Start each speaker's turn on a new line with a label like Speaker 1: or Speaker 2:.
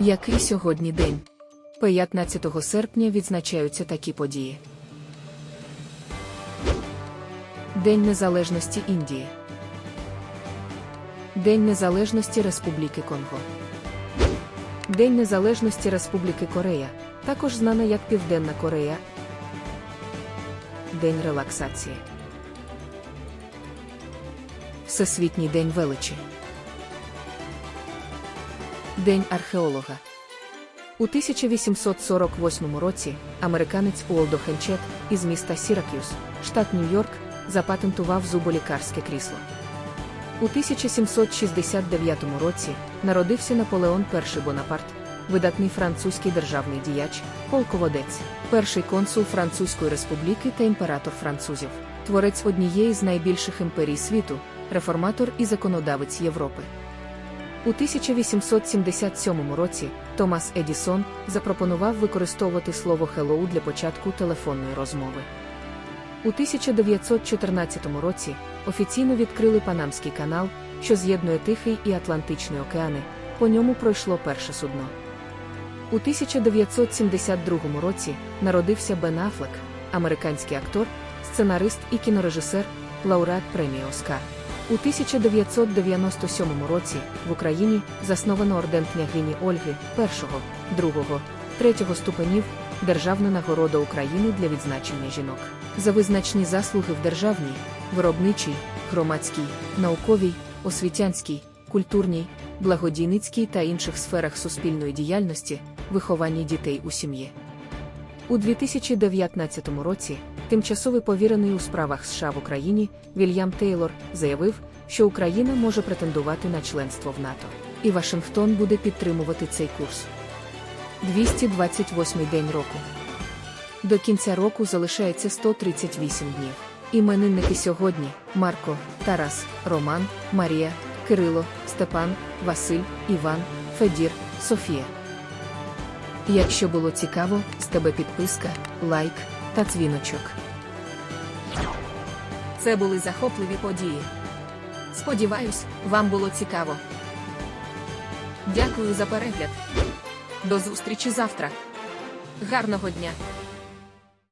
Speaker 1: Який сьогодні день? 15 серпня відзначаються такі події. День Незалежності Індії. День Незалежності Республіки Конго. День Незалежності Республіки Корея, також знана як Південна Корея. День релаксації. Всесвітній день величі. День археолога. У 1848 році американець Уолдо Хенчет із міста Сіракюс, штат Нью-Йорк, запатентував зуболікарське крісло. У 1769 році народився Наполеон І Бонапарт, видатний французький державний діяч, полководець, перший консул Французької республіки та імператор французів, творець однієї з найбільших імперій світу, реформатор і законодавець Європи. У 1877 році Томас Едісон запропонував використовувати слово «hello» для початку телефонної розмови. У 1914 році офіційно відкрили Панамський канал, що з'єднує Тихий і Атлантичний океани, по ньому пройшло перше судно. У 1972 році народився Бен Аффлек, американський актор, сценарист і кінорежисер, лауреат премії Оскар. У 1997 році в Україні засновано орден княгині Ольги першого, другого, третього ступенів Державна нагорода України для відзначення жінок за визначні заслуги в державній, виробничій, громадській, науковій, освітянській, культурній, благодійницькій та інших сферах суспільної діяльності, вихованні дітей у сім'ї. У 2019 році тимчасовий повірений у справах США в Україні Вільям Тейлор заявив, що Україна може претендувати на членство в НАТО, і Вашингтон буде підтримувати цей курс. 228 день року. До кінця року залишається 138 днів. Іменинники сьогодні Марко, Тарас, Роман, Марія, Кирило, Степан, Василь, Іван, Федір, Софія. Якщо було цікаво, з тебе підписка, лайк та дзвіночок. Це були захопливі події. Сподіваюсь, вам було цікаво. Дякую за перегляд. До зустрічі завтра. Гарного дня!